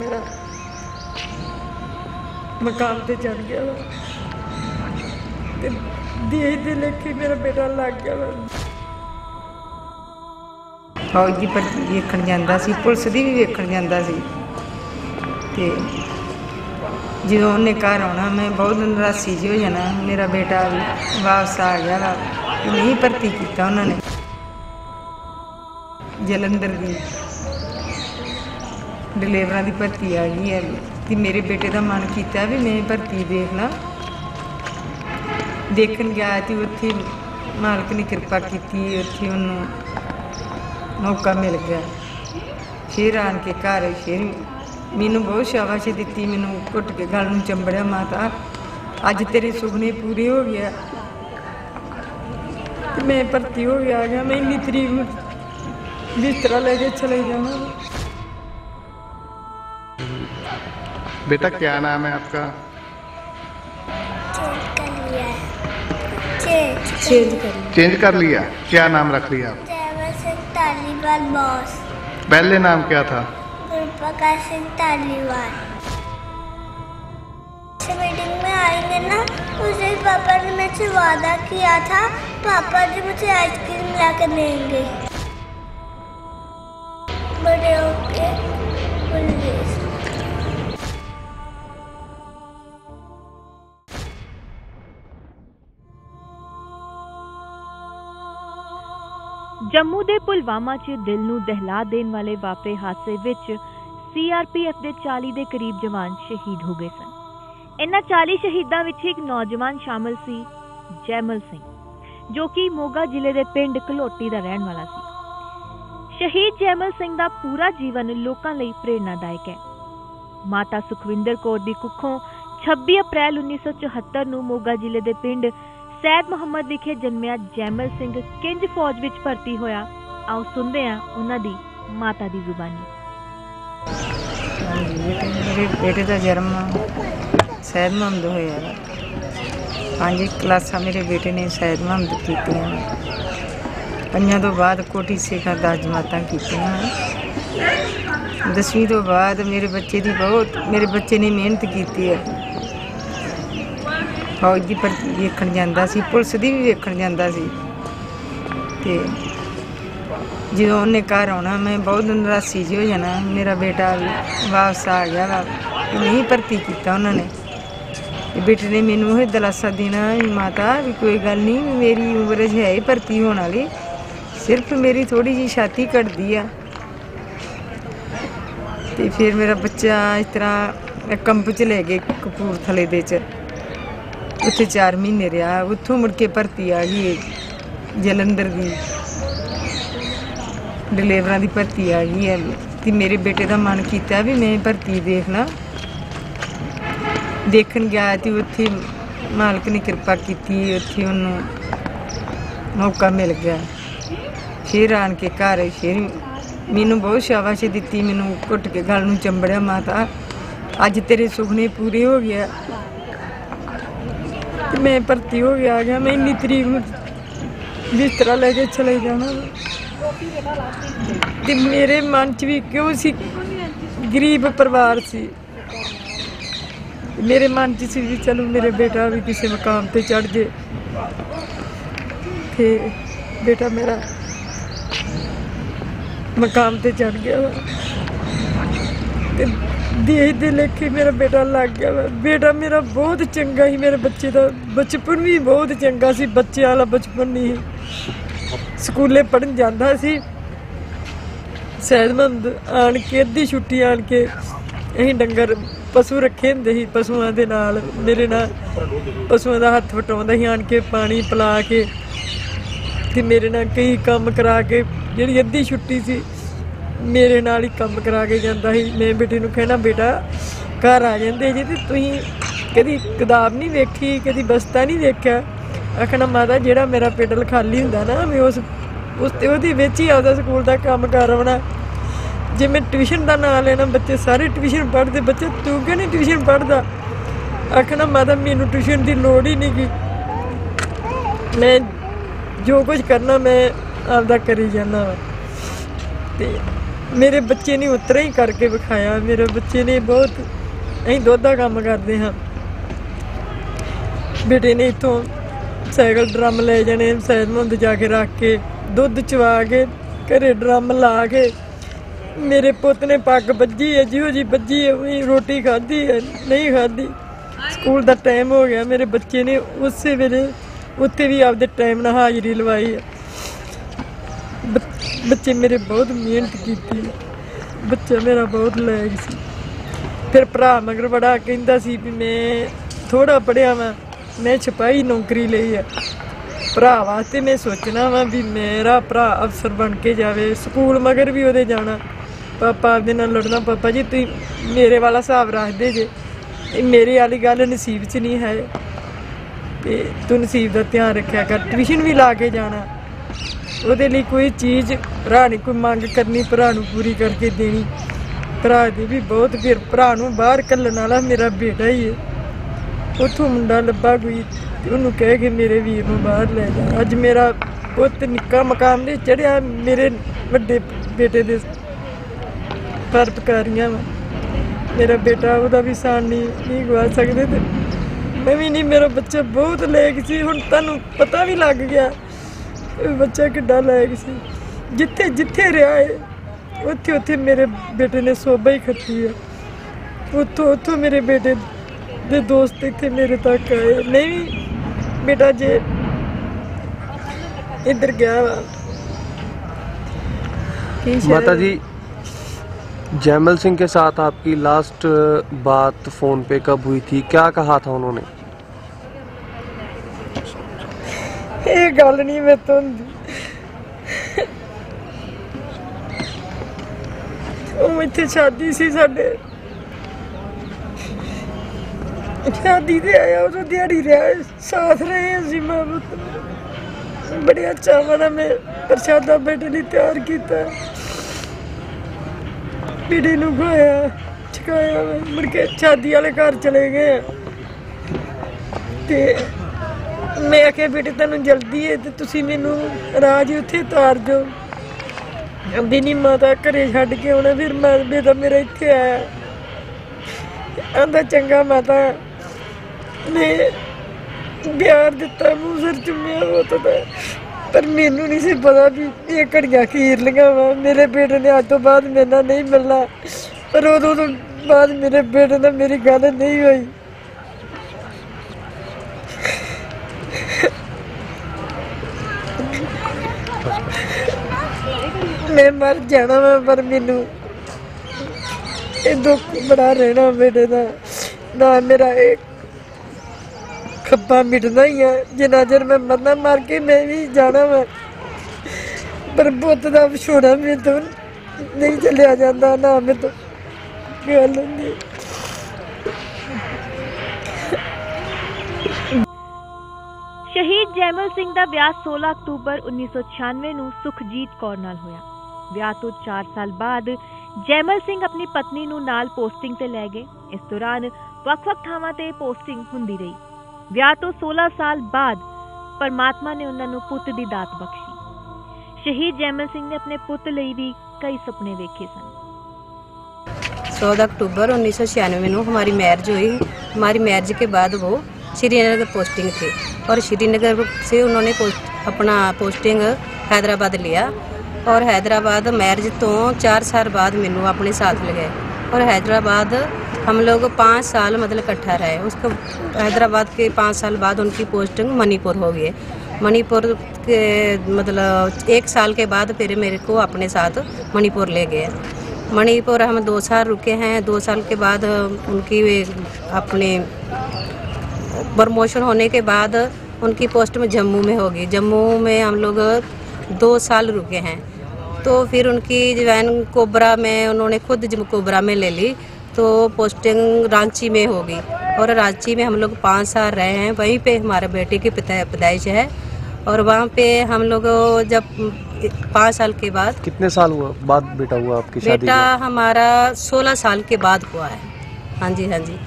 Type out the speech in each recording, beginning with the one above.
ਮੇਰਾ ਮਕਾਮ ਤੇ ਚੜ ਗਿਆ ਵਾ ਤੇ ਦੇਹ ਦੇ ਲੇਖੇ ਮੇਰਾ ਬੇਟਾ ਲੱਗ ਗਿਆ ਵਾ ਫੌਜ ਦੀ ਭਰਤੀ ਵੇਖਣ ਜਾਂਦਾ ਸੀ ਪੁਲਿਸ ਦੀ ਵੀ ਵੇਖਣ ਜਾਂਦਾ ਸੀ ਤੇ ਜਦੋਂ ਉਹਨੇ ਘਰ ਆਉਣਾ ਮੈਂ ਬਹੁਤ ਨਿਰਾਸ਼ੀ ਜਿਹੀ ਹੋ ਜਾਣਾ ਮੇਰਾ ਬੇਟਾ ਵੀ ਵਾਪਸ ਆ ਗਿਆ ਵਾ ਤੇ ਨਹੀਂ ਭਰਤੀ ਕੀਤਾ ਉਹਨਾਂ ਨੇ ਜਲੰਧਰ ਦੀ ਡਿਲੀਵਰਾਂ ਦੀ ਭਰਤੀ ਆ ਗਈ ਹੈ ਤੇ ਮੇਰੇ ਬੇਟੇ ਦਾ ਮਨ ਕੀਤਾ ਵੀ ਮੈਂ ਭਰਤੀ ਦੇਖ ਲਾਂ ਦੇਖਣ ਗਿਆ ਤੇ ਉੱਥੇ ਮਾਲਕ ਨੇ ਕਿਰਪਾ ਕੀਤੀ ਉੱਥੇ ਉਹਨੂੰ ਮੌਕਾ ਮਿਲ ਗਿਆ ਫਿਰ ਆਣ ਕੇ ਘਰ ਫਿਰ ਮੈਨੂੰ ਬਹੁਤ ਸ਼ਾਬਾਸ਼ ਦਿੱਤੀ ਮੈਨੂੰ ਘੁੱਟ ਕੇ ਗਲ ਨੂੰ ਚੰਬੜਿਆ ਮਾਤਾ ਅੱਜ ਤੇਰੇ ਸੁਪਨੇ ਪੂਰੇ ਹੋ ਗਿਆ ਤੇ ਮੈਂ ਭਰਤੀ ਹੋ ਗਿਆ ਆ ਗਿਆ ਮੈਂ ਇੰਨੀ ਤਰੀਕ ਨੂੰ ਬਿਸਤਰਾ ਲੈ ਕੇ ਚਲੇ ਜਾਣਾ बेटा क्या नाम है आपका? चेंज कर लिया। क्या नाम रख लिया आप? बॉस। पहले नाम क्या था? तालीवाल। मीटिंग में आएँगे ना उसे पापा ने मुझसे वादा किया था पापा जी मुझे आइसक्रीम ला कर देंगे। बड़े ओके ਜੰਮੂ ਦੇ ਪੁਲਵਾਮਾ 'ਚ ਦਿਲ ਨੂੰ ਦਹਿਲਾ ਦੇਣ ਵਾਲੇ ਵਾਪਰੇ ਹਾਦਸੇ ਵਿੱਚ ਸੀਆਰਪੀਐਫ ਦੇ 40 ਦੇ ਕਰੀਬ ਜਵਾਨ ਸ਼ਹੀਦ ਹੋ ਗਏ ਸਨ। ਇਨ੍ਹਾਂ 40 ਸ਼ਹੀਦਾਂ ਵਿੱਚ ਇੱਕ ਨੌਜਵਾਨ ਸ਼ਾਮਲ ਸੀ, ਜੈਮਲ ਸਿੰਘ, ਜੋ ਕਿ ਮੋਗਾ ਜ਼ਿਲ੍ਹੇ ਦੇ ਪਿੰਡ ਕਲੋਟੀ ਦਾ ਰਹਿਣ ਵਾਲਾ ਸੀ। ਸ਼ਹੀਦ ਜੈਮਲ ਸਿੰਘ ਦਾ ਪੂਰਾ ਜੀਵਨ ਲੋਕਾਂ ਲਈ ਪ੍ਰੇਰਨਾਦਾਇਕ ਹੈ। ਮਾਤਾ ਸੁਖਵਿੰਦਰ ਕੌਰ ਦੀ ਕੁੱਖੋਂ 26 ਅਪ੍ਰੈਲ 1974 ਨੂੰ ਮੋਗਾ ਜ਼ਿਲ੍ਹੇ ਦੇ ਪਿੰਡ ਸੈਦ ਮੁਹੰਮਦ ਵਿਖੇ ਜਨਮਿਆ ਜੈਮਲ ਸਿੰਘ ਕਿੰਜ ਫੌਜ ਵਿੱਚ ਭਰਤੀ ਹੋਇਆ। ਆਓ ਸੁਣਦੇ ਹਾਂ ਉਹਨਾਂ ਦੀ ਮਾਤਾ ਦੀ ਜ਼ੁਬਾਨੀ। ਮੇਰੇ ਬੇਟੇ ਦਾ ਜਨਮ ਸੈਦ ਮੁਹੰਮਦ ਹੋਇਆ ਪੰਜ ਕਲਾਸਾਂ ਮੇਰੇ ਬੇਟੇ ਨੇ ਸੈਦ ਮੁਹੰਮਦ ਕੀਤੀਆਂ। ਪੰਜਾਂ ਤੋਂ ਬਾਅਦ ਕੋਟੀ ਸਿੱਖਾਂ ਦਾ ਜਮਾਤਾਂ ਕੀਤੀਆਂ। ਦਸਵੀਂ ਤੋਂ ਬਾਅਦ ਮੇਰੇ ਬੱਚੇ ਦੀ ਬਹੁਤ ਮੇਰੇ ਬੱਚੇ ਨੇ ਮਿਹਨਤ ਕੀਤੀ ਹੈ। ਫੌਜ ਦੀ ਭਰਤੀ ਵੇਖਣ ਜਾਂਦਾ ਸੀ, ਪੁਲਿਸ ਦੀ ਵੀ ਵੇਖਣ ਜਾਂਦਾ ਸੀ। ਤੇ ਜਦੋਂ ਉਹਨੇ ਘਰ ਆਉਣਾ, ਮੈਂ ਬਹੁਤ ਨਿਰਾਸ਼ੀ ਜਿਹੀ ਹੋ ਜਾਣਾ। ਮੇਰਾ ਬੇਟਾ ਵਾਪਸ ਆ ਗਿਆ ਵਾ। ਤੇ ਨਹੀਂ ਭਰਤੀ ਕੀਤਾ ਉਹਨਾਂ ਨੇ। ਤੇ ਬੇਟੇ ਨੇ ਮੈਨੂੰ ਇਹ ਦਿਲਾਸਾ ਦੇਣਾ ਵੀ ਮਾਤਾ ਵੀ ਕੋਈ ਗੱਲ ਨਹੀਂ, ਵੀ ਮੇਰੀ ਉਮਰ ਅਜੇ ਹੈ ਹੀ ਭਰਤੀ ਹੋਣ ਵਾਲੀ। ਸਿਰਫ ਮੇਰੀ ਥੋੜੀ ਜੀ ਛਾਤੀ ਘਟਦੀ ਆ। ਤੇ ਫਿਰ ਮੇਰਾ ਬੱਚਾ ਇਸ ਤਰ੍ਹਾਂ ਕੰਪ ਚ ਲੈ ਗਏ ਕਪੂਰਥਲੇ ਦੇ ਚ। ਉੱਥੇ 4 ਮਹੀਨੇ ਰਿਹਾ, ਉੱਥੋਂ ਮੁੜ ਕੇ ਭਰਤੀ ਆ ਗਈ ਇਹ, ਜਲੰਧਰ ਦੀ। ਡਿਲੀਵਰਾਂ ਦੀ ਭਰਤੀ ਆ ਗਈ ਹੈ। ਤੇ ਮੇਰੇ ਬੇਟੇ ਦਾ ਮਨ ਕੀਤਾ ਵੀ ਮੈਂ ਭਰਤੀ ਦੇਖਣਾ। ਦੇਖਣ ਗਿਆ ਤੇ ਉੱਥੇ ਮਾਲਕ ਨੇ ਕਿਰਪਾ ਕੀਤੀ, ਉੱਥੇ ਉਹਨੂੰ ਮੌਕਾ ਮਿਲ ਗਿਆ। ਫਿਰ ਆਣ ਕੇ ਘਰ ਫਿਰ ਮੈਨੂੰ ਬਹੁਤ ਸ਼ਾਬਾਸ਼ ਦਿੱਤੀ, ਮੈਨੂੰ ਘੁੱਟ ਕੇ ਗੱਲ ਨੂੰ ਚੰਬੜਿਆ, ਮਾਤਾ, ਅੱਜ ਤੇਰੇ ਸੁਪਨੇ ਪੂਰੇ ਹੋ ਗਿਆ ਤੇ ਮੈਂ ਭਰਤੀ ਹੋ ਗਿਆ, ਆ ਗਿਆ ਮੈਂ ਇੰਨੀ ਤਰੀਕ ਨੂੰ ਬਿਸਤਰਾ ਲੈ ਕੇ ਚਲੇ ਜਾਣਾ ਤੇ ਮੇਰੇ ਮਨ 'ਚ ਵੀ ਕਿਉਂ ਸੀ? ਗਰੀਬ ਪਰਿਵਾਰ ਸੀ। ਮੇਰੇ ਮਨ 'ਚ ਸੀ ਵੀ ਚਲੋ ਮੇਰੇ ਬੇਟਾ ਵੀ ਕਿਸੇ ਮਕਾਮ ਤੇ ਚੜ ਜੇ। ਤੇ ਬੇਟਾ ਮੇਰਾ ਮਕਾਮ ਤੇ ਚੜ ਗਿਆ। ਵਾ ਦੇਖ ਦੇ ਲੇਖੇ ਮੇਰਾ ਬੇਟਾ ਲੱਗ ਗਿਆ ਵਾ ਬੇਟਾ ਮੇਰਾ ਬਹੁਤ ਚੰਗਾ ਸੀ, ਮੇਰੇ ਬੱਚੇ ਦਾ ਬਚਪਨ ਵੀ ਬਹੁਤ ਚੰਗਾ ਸੀ ਬੱਚੇ ਵਾਲਾ ਬਚਪਨ ਨਹੀਂ ਸੀ। ਸਕੂਲੇ ਪੜਨ ਜਾਂਦਾ ਸੀ ਸਹਿਜਮੰਦ ਆਣ ਕੇ, ਅੱਧੀ ਛੁੱਟੀ ਆਣ ਕੇ ਅਸੀਂ ਡੰਗਰ ਪਸ਼ੂ ਰੱਖੇ ਹੁੰਦੇ ਸੀ, ਪਸ਼ੂਆਂ ਦੇ ਨਾਲ, ਮੇਰੇ ਨਾਲ ਪਸ਼ੂਆਂ ਦਾ ਹੱਥ ਵਟਾਉਂਦਾ ਸੀ, ਆਣ ਕੇ ਪਾਣੀ ਪਿਲਾ ਕੇ ਤੇ ਮੇਰੇ ਨਾਲ ਕਈ ਕੰਮ ਕਰਾ ਕੇ, ਜਿਹੜੀ ਅੱਧੀ ਛੁੱਟੀ ਸੀ ਮੇਰੇ ਨਾਲ ਹੀ ਕੰਮ ਕਰਾ ਕੇ ਜਾਂਦਾ ਸੀ। ਮੈਂ ਬੇਟੇ ਨੂੰ ਕਹਿਣਾ, ਬੇਟਾ, ਘਰ ਆ ਜਾਂਦੇ ਜੀ ਤੇ ਤੁਸੀਂ ਕਦੀ ਕਿਤਾਬ ਨਹੀਂ ਵੇਖੀ, ਕਦੀ ਬਸਤਾ ਨਹੀਂ ਵੇਖਿਆ? ਆਖਣਾ, ਮਾਤਾ, ਜਿਹੜਾ ਮੇਰਾ ਪੈਡਲ ਖਾਲੀ ਹੁੰਦਾ ਨਾ, ਮੈਂ ਉਸ ਉਸ ਤੇ ਉਹਦੇ ਵਿੱਚ ਹੀ ਆਪਦਾ ਸਕੂਲ ਦਾ ਕੰਮ ਕਰ ਜੇ ਮੈਂ ਟਿਊਸ਼ਨ ਦਾ ਨਾਂ ਲੈਣਾ, ਬੱਚੇ ਸਾਰੇ ਟਿਊਸ਼ਨ ਪੜ੍ਹਦੇ, ਬੱਚੇ ਤੂੰ ਕਿਉਂ ਨਹੀਂ ਟਿਊਸ਼ਨ ਪੜ੍ਹਦਾ? ਆਖਣਾ, ਮਾਤਾ, ਮੈਨੂੰ ਟਿਊਸ਼ਨ ਦੀ ਲੋੜ ਹੀ ਨਹੀਂ ਗੀ। ਮੈਂ ਜੋ ਕੁਝ ਕਰਨਾ, ਮੈਂ ਆਪਦਾ ਕਰੀ ਜਾਂਦਾ ਵਾ। ਤੇ ਮੇਰੇ ਬੱਚੇ ਨੇ ਉਤਰਾ ਹੀ ਕਰਕੇ ਵਿਖਾਇਆ। ਮੇਰੇ ਬੱਚੇ ਨੇ ਬਹੁਤ, ਅਸੀਂ ਦੁੱਧ ਦਾ ਕੰਮ ਕਰਦੇ ਹਾਂ। ਬੇਟੇ ਨੇ ਇਥੋਂ ਸਾਈਕਲ ਡਰਮ ਲੈ ਜਾਣੇ ਸੈਦਮੰਦ ਜਾ ਕੇ ਰੱਖ ਕੇ ਦੁੱਧ ਚਵਾ ਕੇ, ਘਰੇ ਡਰਮ ਲਾ ਕੇ ਮੇਰੇ ਪੁੱਤ ਨੇ ਪੱਗ ਬੱਜੀ ਹੈ, ਜਿਹੋ ਜੀ ਬੱਜੀ ਹੈ, ਉਹੀ ਰੋਟੀ ਖਾਧੀ ਹੈ, ਨਹੀਂ ਖਾਧੀ। ਸਕੂਲ ਦਾ ਟਾਈਮ ਹੋ ਗਿਆ, ਮੇਰੇ ਬੱਚੇ ਨੇ ਉਸੇ ਵੇਲੇ ਉੱਥੇ ਵੀ ਆਪਦੇ ਟਾਈਮ ਨਾਲ ਹਾਜ਼ਰੀ ਲਵਾਈ ਹੈ। ਬੱਚੇ ਮੇਰੇ ਬਹੁਤ ਮਿਹਨਤ ਕੀਤੀ। ਬੱਚਾ ਮੇਰਾ ਬਹੁਤ ਲਾਇਕ ਸੀ। ਫਿਰ ਭਰਾ ਮਗਰ ਬੜਾ ਕਹਿੰਦਾ ਸੀ ਵੀ ਮੈਂ ਥੋੜਾ ਪੜਿਆ ਵਾਂ, ਮੈਂ ਛਪਾਈ ਨੌਕਰੀ ਲਈ ਹੈ ਭਰਾ ਵਾਸਤੇ ਮੈਂ ਸੋਚਣਾ ਵਾਂ ਵੀ ਮੇਰਾ ਭਰਾ ਅਫਸਰ ਬਣ ਕੇ ਜਾਵੇ, ਸਕੂਲ ਮਗਰ ਵੀ ਉਹਦੇ ਜਾਣਾ। ਪਾਪਾ ਆਪਦੇ ਨਾਲ ਲੜਨਾ, ਪਾਪਾ ਜੀ ਤੁਸੀਂ ਮੇਰੇ ਵਾਲਾ ਹਿਸਾਬ ਰੱਖਦੇ ਜੇ। ਇਹ ਮੇਰੇ ਵਾਲੀ ਗੱਲ ਨਸੀਬ 'ਚ ਨਹੀਂ ਹੈ। ਤੇ ਤੂੰ ਨਸੀਬ ਦਾ ਧਿਆਨ ਰੱਖਿਆ ਕਰ ਟਿਊਸ਼ਨ ਵੀ ਲਾ ਕੇ ਜਾਣਾ। ਉਹਦੇ ਲਈ ਕੋਈ ਚੀਜ਼ ਭਰਾ ਨੇ ਕੋਈ ਮੰਗ ਕਰਨੀ, ਭਰਾ ਨੂੰ ਪੂਰੀ ਕਰਕੇ ਦੇਣੀ। ਭਰਾ ਦੀ ਵੀ ਬਹੁਤ ਫਿਰ, ਭਰਾ ਨੂੰ ਬਾਹਰ ਕੱਲਣ ਵਾਲਾ ਮੇਰਾ ਬੇਟਾ ਹੀ ਹੈ। ਉੱਥੋਂ ਮੁੰਡਾ ਲੱਭਾ ਕੋਈ ਤੇ ਉਹਨੂੰ ਕਹਿ ਕੇ ਮੇਰੇ ਵੀਰ ਨੂੰ ਬਾਹਰ ਲੈ ਜਾ। ਅੱਜ ਮੇਰਾ ਪੁੱਤ ਨਿੱਕਾ ਮਕਾਮ ਦੇ ਚੜਿਆ, ਮੇਰੇ ਵੱਡੇ ਬੇਟੇ ਦੇ ਪਰਪਕਾਰੀਆਂ ਵਾ। ਮੇਰਾ ਬੇਟਾ ਉਹਦਾ ਵੀ ਸਾਨ ਨਹੀਂ ਨਹੀਂ ਗਵਾ ਸਕਦੇ ਤੇ। ਮੈਂ ਵੀ ਨਹੀਂ, ਮੇਰਾ ਬੱਚਾ ਬਹੁਤ ਲਾਇਕ ਸੀ, ਹੁਣ ਤੁਹਾਨੂੰ ਪਤਾ ਵੀ ਲੱਗ ਗਿਆ। ਬੱਚਾ ਕਿੱਡਾ ਲਾਇਕ ਸੀ ਜਿੱਥੇ ਜਿੱਥੇ ਰਿਹਾ ਹੈ ਉੱਥੇ ਉੱਥੇ ਮੇਰੇ ਬੇਟੇ ਨੇ ਸੋਭਾ ਹੀ ਖੱਟੀ ਹੈ ਉੱਥੋਂ ਉੱਥੋਂ ਮੇਰੇ ਬੇਟੇ ਦੇ ਦੋਸਤ ਇੱਥੇ ਮੇਰੇ ਤੱਕ ਆਏ ਨਹੀਂ ਬੇਟਾ ਜੇ ਇੱਧਰ ਗਿਆ ਵਾ ਕੀ ਸ਼ਾਇਦ- माता जी जैमल सिंह के साथ आपकी लास्ट बात फोन पे कब हुई थी क्या कहा था उन्होंने ਗੱਲ ਨਹੀਂ ਮੈਂ ਤੋਂ ਹੁੰਦੀ ਉਹ ਇੱਥੇ ਸ਼ਾਦੀ ਸੀ ਸਾਡੇ ਸ਼ਾਦੀ ਤੇ ਆਇਆ ਉਹ ਦਿਹਾੜੀ ਰਿਹਾ ਸਾਥ ਰਹੇ ਅਸੀਂ ਮਾਂ ਪੁੱਤ ਬੜੇ ਚਾਵਾਂ ਨਾਲ ਮੈਂ ਪ੍ਰਸ਼ਾਦਾ ਬੇਟੇ ਲਈ ਤਿਆਰ ਕੀਤਾ ਬੇਟੇ ਨੂੰ ਖਵਾਇਆ ਛਕਾਇਆ ਮੈਂ। ਮੁੜ ਕੇ ਸ਼ਾਦੀ ਵਾਲੇ ਘਰ ਚਲੇ ਗਏ ਤੇ ਮੈਂ ਆਖਿਆ ਬੇਟੇ ਤੈਨੂੰ ਜਲਦੀ ਹੈ ਤੇ ਤੁਸੀਂ ਮੈਨੂੰ ਰਾਜ ਉੱਥੇ ਉਤਾਰ ਦਿਓ। ਅੰਦੀ ਨਹੀਂ, ਮਾਤਾ, ਘਰੇ ਛੱਡ ਕੇ ਆਉਣਾ, ਫਿਰ ਮੈਂ, ਬੇਟਾ ਮੇਰਾ ਇੱਥੇ ਆਇਆ ਆਂਦਾ ਚੰਗਾ, ਮਾਤਾ। ਨੇ ਪਿਆਰ ਦਿੱਤਾ, ਮੂੰਹ ਸਿਰ ਚੁੰਮਿਆ, ਉਹ ਤਾਂ ਪਰ ਮੈਨੂੰ ਨਹੀਂ ਸੀ ਪਤਾ ਵੀ ਇਹ ਘੜੀਆਂ ਖੀਰ ਲੀਆਂ ਵਾ। ਮੇਰੇ ਬੇਟੇ ਨੇ ਅੱਜ ਤੋਂ ਬਾਅਦ ਮੇਰੇ ਨਾਲ ਨਹੀਂ ਮਿਲਣਾ। ਪਰ ਉਦੋਂ ਤੋਂ ਬਾਅਦ ਮੇਰੇ ਬੇਟੇ ਨਾਲ ਮੇਰੀ ਗੱਲ ਨਹੀਂ ਹੋਈ। ਮੈਂ ਮਰ ਜਾਣਾ ਵਾ ਪਰ ਮੈਨੂੰ ਇਹ ਦੁੱਖ ਬੜਾ ਰਹਿਣਾ ਬੇਟੇ ਦਾ ਨਾ ਮੇਰਾ ਇਹ ਖੱਬਾ ਮਿਟਣਾ ਹੀ ਹੈ ਜਿੰਨਾ ਚਿਰ ਮੈਂ ਮਰਨਾ ਮਰ ਕੇ ਮੈਂ ਵੀ ਜਾਣਾ ਵਾ ਪਰ ਪੁੱਤ ਦਾ ਵਿਛੋੜਾ ਮੇਰੇ ਤੋਂ ਨਹੀਂ ਚੱਲਿਆ ਜਾਂਦਾ ਨਾ ਮੇਰੇ ਤੋਂ ਗੱਲ ਹੁੰਦੀ ਸ਼ਹੀਦ ਜੈਮਲ ਸਿੰਘ ਦਾ ਵਿਆਹ 16 ਅਕਤੂਬਰ 1996 ਨੂੰ ਸੁਖਜੀਤ ਕੌਰ ਨਾਲ ਹੋਇਆ ਵਿਆਹ ਤੋਂ 4 ਸਾਲ ਬਾਅਦ ਜੈਮਲ ਸਿੰਘ ਆਪਣੀ ਪਤਨੀ ਨੂੰ ਨਾਲ ਪੋਸਟਿੰਗ ਤੇ ਲੈ ਗਏ ਇਸ ਦੌਰਾਨ ਵੱਖ-ਵੱਖ ਥਾਵਾਂ ਤੇ ਪੋਸਟਿੰਗ ਹੁੰਦੀ ਰਹੀ ਵਿਆਹ ਤੋਂ 16 ਸਾਲ ਬਾਅਦ ਪਰਮਾਤਮਾ ਨੇ ਉਹਨਾਂ ਨੂੰ ਪੁੱਤ ਦੀ ਦਾਤ ਬਖਸ਼ੀ ਸ਼ਹੀਦ ਜੈਮਲ ਸਿੰਘ ਨੇ ਆਪਣੇ ਪੁੱਤ ਲਈ ਵੀ ਕਈ ਸੁਪਨੇ ਵੇਖੇ ਸਨ 14 अक्टूबर 1996 में हमारी मैरिज हुई हमारी मैरिज के बाद वो श्रीनगर पोस्टिंग थे और श्रीनगर से उन्होंने पोस्ट, अपना पोस्टिंग हैदराबाद लिया और हैदराबाद मैरिज तो चार साल बाद मैनू अपने साथ ले गए और हैदराबाद हम लोग पाँच साल मतलब इकट्ठा रहे उसको हैदराबाद के पाँच साल बाद उनकी पोस्टिंग मणिपुर हो गई मणिपुर के मतलब एक साल के बाद फिर मेरे को अपने साथ मणिपुर ले गए मणिपुर हम दो साल रुके हैं दो साल के बाद उनकी अपने प्रमोशन होने के बाद उनकी पोस्ट में जम्मू में होगी जम्मू में हम लोग दो साल रुके हैं तो फिर उनकी जवान कोबरा में उन्होंने खुद कोबरा में ले ली तो पोस्टिंग रांची में होगी और रांची में हम लोग पाँच साल रहे हैं वहीं पे हमारे बेटे की पिता- पैदाइश है। और वहाँ पे हम लोग जब पाँच साल के बाद कितने साल हुआ बाद बेटा हुआ आपकी शादी बेटा हमारा 16 साल के बाद हुआ है। हाँ जी हाँ जी।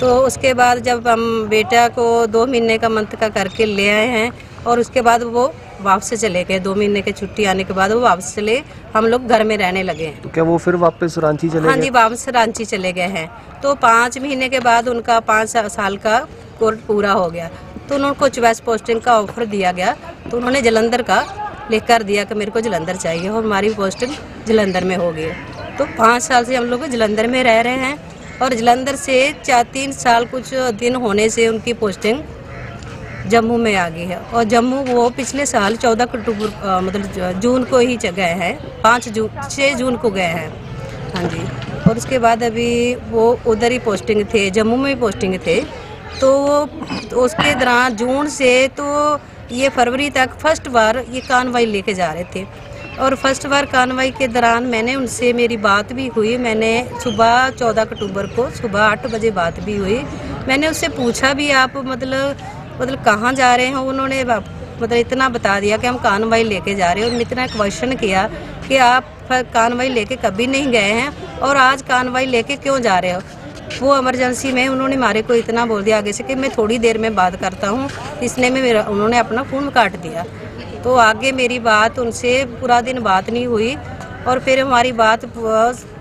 तो उसके बाद जब हम बेटा को दो महीने का मंथ का करके ले आए हैं और उसके बाद वो वापस चले गए। दो महीने के छुट्टी आने के बाद वो वापस चले। हम लोग घर में रहने लगे हैं। तो क्या वो फिर वापस रांची चले हाँ जी वापस रांची चले गए हैं। तो पाँच महीने के बाद उनका पाँच साल का कोर्ट पूरा हो गया। तो उनको चॉइस पोस्टिंग का ऑफ़र दिया गया। तो उन्होंने जलंधर का लिख कर दिया कि मेरे को जलंधर चाहिए और हमारी पोस्टिंग जलंधर में हो गई है। तो पाँच साल से हम लोग जलंधर में रह रहे हैं और जलंधर से चार तीन साल कुछ दिन होने से उनकी पोस्टिंग जम्मू में आ गई है। और जम्मू वो पिछले साल चौदह अक्टूबर मतलब जून को ही गए हैं। पाँच जून छः जून को गए हैं। हाँ जी। और उसके बाद अभी वो उधर ही पोस्टिंग थे, जम्मू में ही पोस्टिंग थे। तो उसके दौरान जून से तो ये फरवरी तक फ़र्स्ट बार ये कानवाई लेके जा रहे थे। और फ़र्स्ट बार कानवाई के दौरान मैंने उनसे मेरी बात भी हुई। मैंने सुबह चौदह अक्टूबर को सुबह आठ बजे बात भी हुई। मैंने उससे पूछा भी, आप मतलब मतलब कहाँ जा रहे हैं उन्होंने मतलब इतना बता दिया कि हम कानवाई लेके जा रहे हैं। और इतना क्वेश्चन किया कि आप कानवाई लेके कभी नहीं गए हैं और आज कानवाई लेके क्यों जा रहे हो? वो इमरजेंसी में उन्होंने हमारे को इतना बोल दिया आगे से कि मैं थोड़ी देर में बात करता हूँ। इसने में मेरा उन्होंने अपना फ़ोन काट दिया। तो आगे मेरी बात उनसे पूरा दिन बात नहीं हुई। और फिर हमारी बात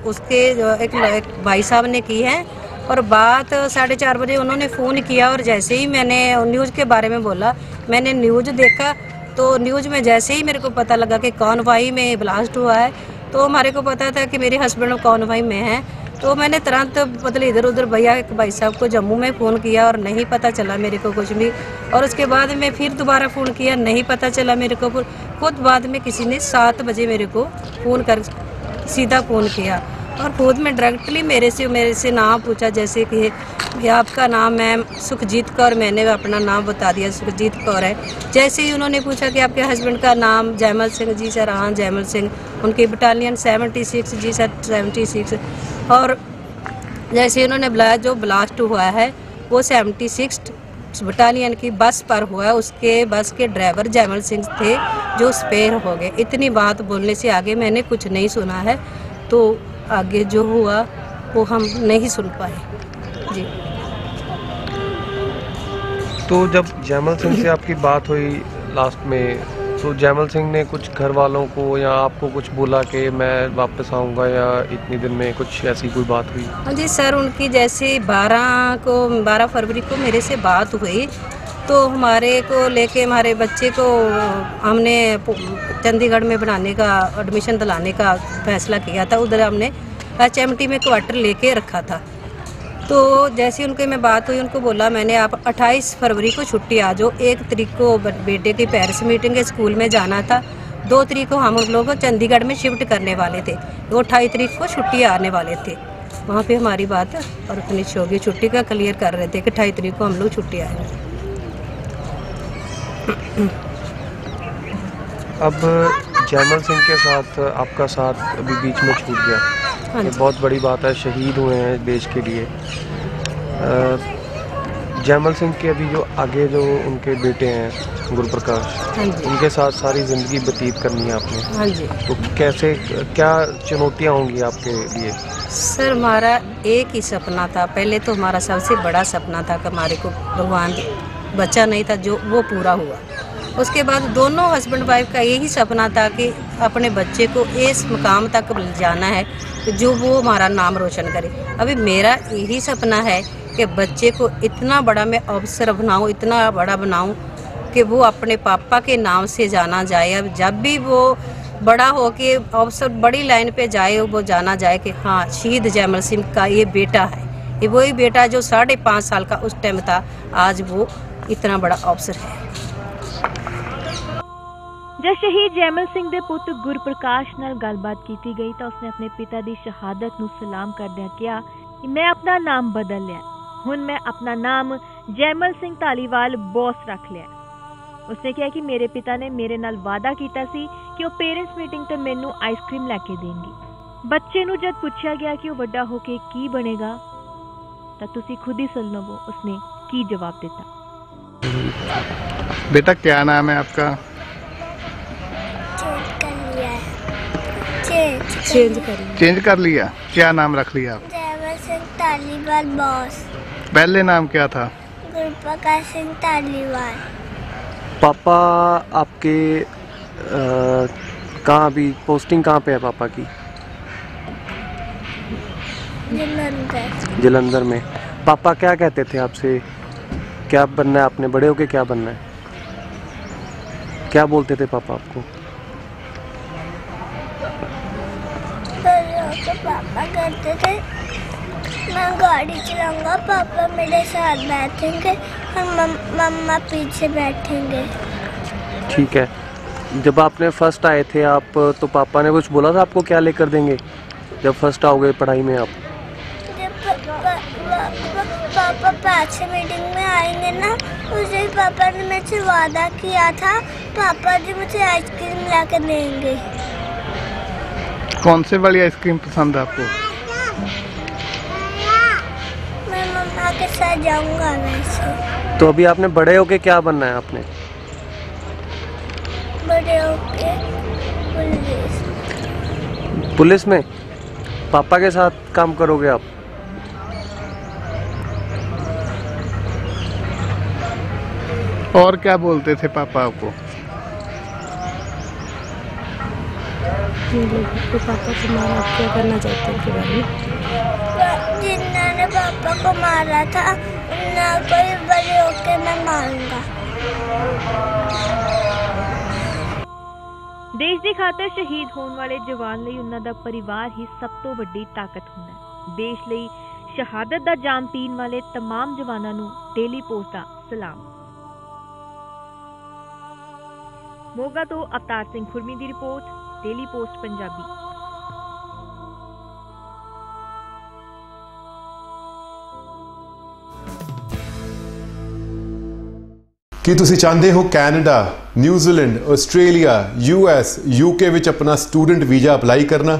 उसके एक, एक भाई साहब ने की है और बात साढ़े चार बजे उन्होंने फ़ोन किया और जैसे ही मैंने न्यूज़ के बारे में बोला, मैंने न्यूज़ देखा तो न्यूज़ में जैसे ही मेरे को पता लगा कि कौन भाई में ब्लास्ट हुआ है तो हमारे को पता था कि मेरे हस्बैंड कौन भाई में है। तो मैंने तुरंत मतलब इधर उधर भैया एक भाई साहब को जम्मू में फ़ोन किया और नहीं पता चला मेरे को कुछ भी। और उसके बाद में फिर दोबारा फ़ोन किया, नहीं पता चला मेरे को। खुद बाद में किसी ने सात बजे मेरे को फ़ोन कर, सीधा फ़ोन किया। और खुद में डायरेक्टली मेरे से मेरे से नाम पूछा, जैसे कि कि आपका नाम है सुखजीत कौर, मैंने अपना नाम बता दिया, सुखजीत कौर है। जैसे ही उन्होंने पूछा कि आपके हस्बैंड का नाम जयमल सिंह जी सर हाँ जयमल सिंह, उनकी बटालियन 76 जी सर 76 और जैसे ही उन्होंने बुलाया, जो ब्लास्ट हुआ है, वो 76 बटालियन की बस पर हुआ उसके बस के ड्राइवर जयमल सिंह थे, जो स्पेयर हो गए। इतनी बात बोलने से आगे मैंने कुछ नहीं सुना है। तो आगे जो हुआ वो हम नहीं सुन पाए। जी। तो जब जयमल सिंह से आपकी बात हुई लास्ट में तो जयमल सिंह ने कुछ घर वालों को या आपको कुछ बोला कि मैं वापस आऊँगा या इतने दिन में कुछ ऐसी कोई बात हुई? हाँ जी सर उनकी जैसे 12 को 12 फरवरी को मेरे से बात हुई। तो हमारे को लेके, हमारे बच्चे को हमने चंडीगढ़ में बनाने का एडमिशन दिलाने का फैसला किया था। उधर हमने एचएमटी में क्वार्टर लेके रखा था। तो जैसे उनके मैं बात हुई, उनको बोला, मैंने आप 28 फरवरी को छुट्टी आ जाओ एक तरीक को बेटे की पेरेंट्स मीटिंग है स्कूल में जाना था। दो तरीक को हम लोग चंडीगढ़ में शिफ्ट करने वाले थे। वो अट्ठाईस तरीक को छुट्टी आने वाले थे। वहाँ पे हमारी बात और फिनिश हो गई छुट्टी का क्लियर कर रहे थे कि अट्ठाईस तरीक को हम लोग छुट्टी आएँगे। अब जयमल सिंह के साथ आपका साथ अभी बीच में छूट गया। हाँ ये बहुत बड़ी बात है शहीद हुए हैं देश के लिए। जयमल सिंह के अभी जो आगे जो उनके बेटे हैं गुरुप्रकाश हाँ उनके साथ सारी ज़िंदगी बतीत करनी है आपने। हाँ तो कैसे क्या चुनौतियाँ होंगी आपके लिए? सर हमारा एक ही सपना था। पहले तो हमारा सबसे बड़ा सपना था कि हमारे को भगवान बच्चा नहीं था, जो वो पूरा हुआ। उसके बाद दोनों हस्बैंड वाइफ का यही सपना था कि अपने बच्चे को इस मुकाम तक जाना है जो वो हमारा नाम रोशन करे। अभी मेरा यही सपना है कि बच्चे को इतना बड़ा मैं अवसर बनाऊँ, इतना बड़ा बनाऊँ कि वो अपने पापा के नाम से जाना जाए। अब जब भी वो बड़ा हो के अवसर बड़ी लाइन पे जाए, वो जाना जाए कि हाँ शहीद जयमल सिंह का ये बेटा है। ये वही बेटा जो साढ़े पाँच साल का उस टाइम था, आज वो इतना बड़ा अवसर ਹੈ ਜਦ ਸ਼ਹੀਦ ਜੈਮਲ ਸਿੰਘ ਦੇ ਪੁੱਤ ਗੁਰਪ੍ਰਕਾਸ਼ ਨਾਲ ਗੱਲਬਾਤ ਕੀਤੀ ਗਈ ਤਾਂ ਉਸਨੇ ਆਪਣੇ ਪਿਤਾ ਦੀ ਸ਼ਹਾਦਤ ਨੂੰ ਸਲਾਮ ਕਰਦਿਆਂ ਕਿਹਾ ਕਿ ਮੈਂ ਆਪਣਾ ਨਾਮ ਬਦਲ ਲਿਆ ਹੁਣ ਮੈਂ ਆਪਣਾ ਨਾਮ ਜੈਮਲ ਸਿੰਘ ਢਾਲੀਵਾਲ ਬੌਸ ਰੱਖ ਲਿਆ ਉਸਨੇ ਕਿਹਾ ਕਿ ਮੇਰੇ ਪਿਤਾ ਨੇ ਮੇਰੇ ਨਾਲ ਵਾਅਦਾ ਕੀਤਾ ਸੀ ਕਿ ਉਹ ਪੇਰੈਂਟਸ ਮੀਟਿੰਗ ਤੇ ਮੈਨੂੰ ਆਈਸਕ੍ਰੀਮ ਲੈ ਕੇ ਦੇਣਗੇ ਬੱਚੇ ਨੂੰ ਜਦ ਪੁੱਛਿਆ ਗਿਆ ਕਿ ਉਹ ਵੱਡਾ ਹੋ ਕੇ ਕੀ ਬਣੇਗਾ ਤਾਂ ਤੁਸੀਂ ਖੁਦ ਹੀ ਸੁਣ ਲਵੋ ਉਸਨੇ ਕੀ ਜਵਾਬ ਦਿੱਤਾ बेटा क्या नाम है आपका? चेंज कर लिया चेंज कर लिया। क्या नाम रख लिया आप? तालीवाल बॉस। पहले नाम क्या था? सिंह तालीवाल। पापा आपके कहाँ अभी पोस्टिंग कहाँ पे है पापा की? जलंधर। जलंधर में। पापा क्या कहते थे आपसे? क्या बनना है? आपने बड़े होके क्या बनना है? क्या बोलते थे पापा आपको? तो पापा कहते थे मैं गाड़ी चलाऊँगा पापा मेरे साथ बैठेंगे और मम्मा पीछे बैठेंगे। ठीक है। जब आपने फ़र्स्ट आए थे आप तो पापा ने कुछ बोला था आपको क्या लेकर देंगे? जब फ़र्स्ट आओगे पढ़ाई में आप। पापा पाँच मीटिंग में आएँगे ना उस दिन पापा ने मुझसे वादा किया था। पापा जी मुझे आइसक्रीम ला कर देंगे। कौन से वाली आइसक्रीम पसंद है आपको? मैं मम्मा के साथ जाऊँगा वैसे। तो अभी आपने बड़े होके क्या बनना है आपने? बड़े होके पुलिस। पुलिस में? पापा के साथ काम करोगे आप? और क्या बोलते थे पापा आपको तो पापा तुम्हारा आप क्या करना चाहते हैं के बारे में जिन्होंने पापा को मारा था ना कोई बड़े होके मैं मारूंगा ਦੇਸ਼ ਦੀ ਖਾਤਰ ਸ਼ਹੀਦ ਹੋਣ ਵਾਲੇ ਜਵਾਨ ਲਈ ਉਹਨਾਂ ਦਾ ਪਰਿਵਾਰ ਹੀ ਸਭ ਤੋਂ ਵੱਡੀ ਤਾਕਤ ਹੁੰਦਾ ਹੈ ਦੇਸ਼ ਲਈ ਸ਼ਹਾਦਤ ਦਾ ਜਾਮ ਪੀਣ ਵਾਲੇ तमाम ਜਵਾਨਾਂ ਨੂੰ ਡੇਲੀ ਪੋਸਟ ਦਾ ਸਲਾਮ ਮੋਗਾ ਤੋਂ ਅਵਤਾਰ ਸਿੰਘ ਖੁਰਮੀ ਦੀ ਰਿਪੋਰਟ ਡੇਲੀ ਪੋਸਟ ਪੰਜਾਬੀ। ਕੀ ਤੁਸੀਂ ਚਾਹੁੰਦੇ ਹੋ Canada, New Zealand, Australia US UK ਵਿੱਚ ਆਪਣਾ ਸਟੂਡੈਂਟ ਵੀਜ਼ਾ ਅਪਲਾਈ ਕਰਨਾ?